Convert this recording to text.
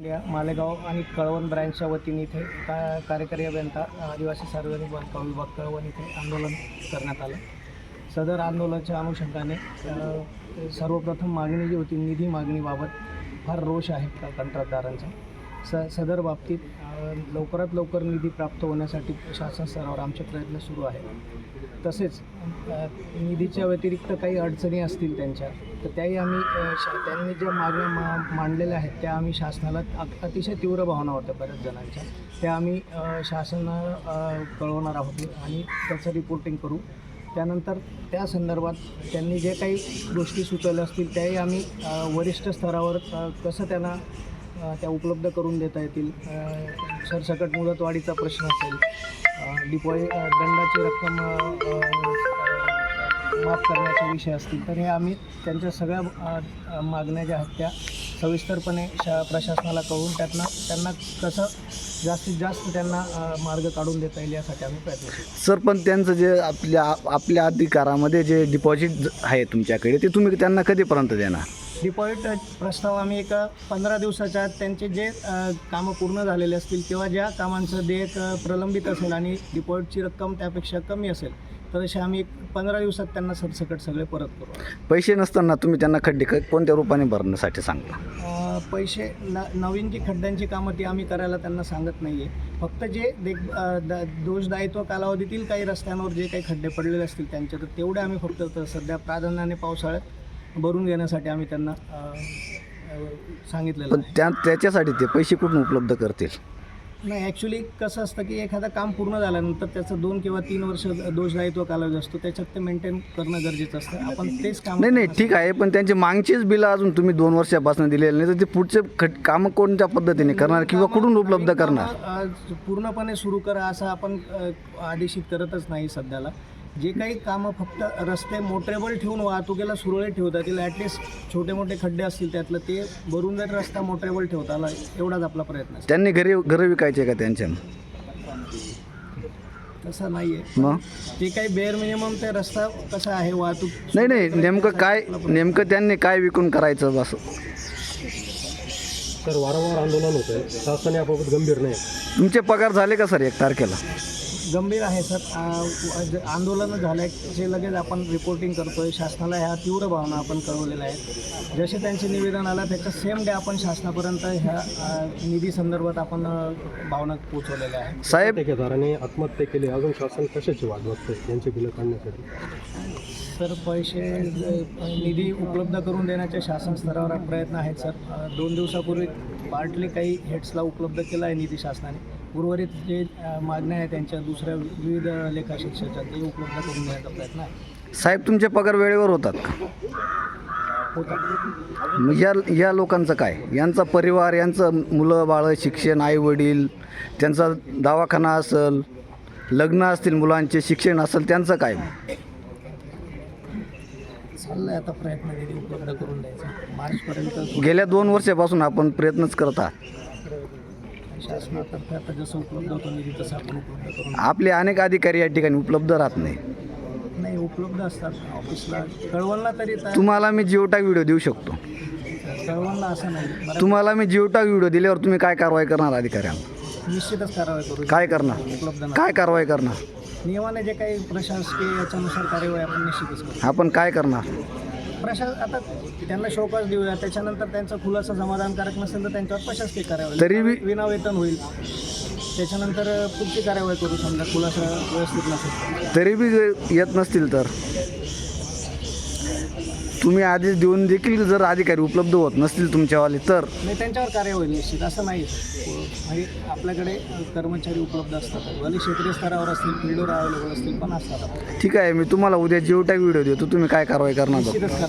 India Malegaon आणि कळवण ब्रँचच्या वतीने इथे का कार्यकारी अभियंता आदिवासी सार्वजनिक बांधकाम विभाग कळवण इथे आंदोलन करण्यात आलं. सदर आंदोलनाच्या अनुषंगाने सर्वप्रथम मागणी जी होती निधी मागणीबाबत फार रोष आहे कंत्राटदारांचा? स सदर बाबतीत लवकरात लवकर निधी प्राप्त होण्यासाठी शासन स्तरावर आमचे प्रयत्न सुरू आहेत. तसेच निधीच्या व्यतिरिक्त काही अडचणी असतील त्यांच्या तर त्याही आम्ही शा- त्यांनी ज्या मागण्या मा मांडलेल्या आहेत त्या आम्ही शासनाला अतिशय तीव्र भावना होत्या बऱ्याच जणांच्या. त्या आम्ही शासन कळवणार आहोत आणि त्याचं रिपोर्टिंग करू. त्यानंतर त्या संदर्भात त्यांनी जे काही गोष्टी सुचवल्या असतील त्याही आम्ही वरिष्ठ स्तरावर कसं त्यांना त्या उपलब्ध करून देता येतील. सरसकट मुदतवाढीचा प्रश्न असेल. डिपॉझिट दंडाची रक्कम माफ करण्याचे विषय असतील. तर हे आम्ही त्यांच्या सगळ्या मागण्या ज्या आहेत त्या सविस्तरपणे शा प्रशासनाला कळून त्यांना त्यांना कसं जास्तीत जास्त त्यांना मार्ग काढून देता येईल यासाठी आम्ही प्रयत्न करू सर पण त्यांचं जे आपल्या आपल्या अधिकारामध्ये जे डिपॉझिट आहे तुमच्याकडे ते तुम्ही त्यांना कधीपर्यंत देणार? डिपॉझिट प्रस्ताव आम्ही एका पंधरा दिवसाच्या आत त्यांचे जे कामं पूर्ण झालेले असतील किंवा ज्या कामांचं देयक प्रलंबित असेल आणि डिपॉझिटची रक्कम त्यापेक्षा कमी असेल तर असे आम्ही एक पंधरा दिवसात त्यांना सरसकट सगळे परत करू. पैसे नसताना तुम्ही त्यांना खड्डे कोणत्या रूपाने भरण्यासाठी सांगता? अ, पैसे न नवीन जी खड्ड्यांची कामं ती आम्ही करायला त्यांना सांगत नाही आहे फक्त जे देख अ, द दोषदायित्व कालावधीतील काही रस्त्यांवर जे काही खड्डे पडलेले असतील त्यांचे तर तेवढे आम्ही फक्त त- सध्या प्राधान्याने पावसाळ्यात भरून घेण्यासाठी आम्ही त्यांना सांगितलेलं पण आहे. त्या त्याच्यासाठी ते पैसे कुठून उपलब्ध करतील? नाही ॲक्च्युली कसं असतं की एखादं काम पूर्ण झाल्यानंतर त्याचं दोन किंवा तीन वर्ष दोषदायित्व कालावधी असतो त्याच्यात ते मेंटेन करणं गरजेचं असतं. आपण तेच काम नाही नाही ठीक आहे पण त्यांचे मागचीच बिलं अजून तुम्ही दोन वर्षापासून दिलेले नाही तर ते पुढचे खट कामं कोणत्या पद्धतीने करणार किंवा कुठून उपलब्ध करणार? पूर्णपणे सुरू करा असं आपण अ, आदेशित करतच नाही सध्याला. जे काही कामं फक्त रस्ते मोटरेबल ठेवून वाहतुकीला सुरळीत ठेवता येतील ॲटलिस्ट छोटे मोठे खड्डे असतील त्यातलं ते भरून जर रस्ता मोटरेबल ठेवता आला एवढाच आपला प्रयत्न त्यांनी घरी घरं विकायचे का त्यांच्या? तसं नाही आहे मग? जे काही बेअर मिनिमम ते रस्ता कसा आहे वाहतूक नाही नाही नेमकं काय नेमकं त्यांनी काय विकून करायचं असं? तर वारंवार आंदोलन होतं आहे शासन याबाबत गंभीर नाही. तुमचे पगार झाले का सर एक तारखेला? गंभीर आहे सर. आंदोलनं झाले जे लगेच आपण रिपोर्टिंग करतोय. शासनाला ह्या तीव्र भावना आपण कळवलेल्या आहेत. जसे त्यांचे निवेदन आलं त्याच्या सेम डे आपण शासनापर्यंत ह्या निधी संदर्भात आपण भावना पोचवलेल्या आहेत. साहेब ठेकेदाराने आत्महत्या केली. अजून शासन कशाची वाट बघतंय यांची बिलं काढण्यासाठी. सर पैसे निधी उपलब्ध करून देण्याचे शासन स्तरावर प्रयत्न आहेत सर. दोन दिवसापूर्वी पार्टली काही हेड्सला उपलब्ध केला आहे निधी शासनाने. उर्वरित जे मागण्या आहेत त्यांच्या दुसऱ्या विविध लेखा शिक्षकाच्या ते उपलब्ध करून देण्याचा प्रयत्न आहे. साहेब तुमचे पगार वेळेवर होतात का? होता मग या या लोकांचं काय? यांचा परिवार यांचं मुलं बाळं शिक्षण आई वडील त्यांचा दवाखाना असेल लग्न असतील मुलांचे शिक्षण असेल त्यांचं काय? चाललंय आता प्रयत्न निधी उपलब्ध करून द्यायचा. मार्चपर्यंत गेल्या दोन वर्षापासून आपण प्रयत्नच करत आहात. शासनातर्फे आता जसं उपलब्ध होतो निधी तसं आपण उपलब्ध करून आपले अनेक अधिकारी या ठिकाणी उपलब्ध राहत नाही. नाही उपलब्ध असतात. ऑफिसला कळवणला तरी तुम्हाला मी जिओटाक व्हिडिओ देऊ शकतो. कळवणला असं नाही. तुम्हाला मी जिओटाक व्हिडिओ दिल्यावर तुम्ही काय कारवाई करणार अधिकाऱ्यांना? निश्चितच कारवाई करू काय करणार? उपलब्ध नाही. काय कारवाई करणार? नियमाने जे काही प्रशासकीय याच्यानुसार कार्यवाही आपण निश्चितच करू आपण काय करणार? प्रशास आता त्यांना शोकास देऊया. त्याच्यानंतर त्यांचा खुलासा समाधानकारक नसेल तर त्यांच्यावर प्रशासकीय कार्यवाही तरी बी- विनावेतन होईल. त्याच्यानंतर पुढची कार्यवाही करू समजा खुलासा व्यवस्थित नसेल तरी. बी येत नसतील तर? तुम्ही आदेश देऊन देखील जर अधिकारी उपलब्ध होत नसतील तुमच्यावाले तर? नाही त्यांच्यावर कार्यवाही निश्चित असं नाही म्हणजे आपल्याकडे कर्मचारी उपलब्ध असतात. भले क्षेत्रीय स्तरावर असतील फील्डवर अवेलेबल असतील पण असतात. ठीक आहे मी तुम्हाला उद्या जिओटॅक व्हिडिओ देतो तुम्ही काय कारवाई करणार. निश्चितच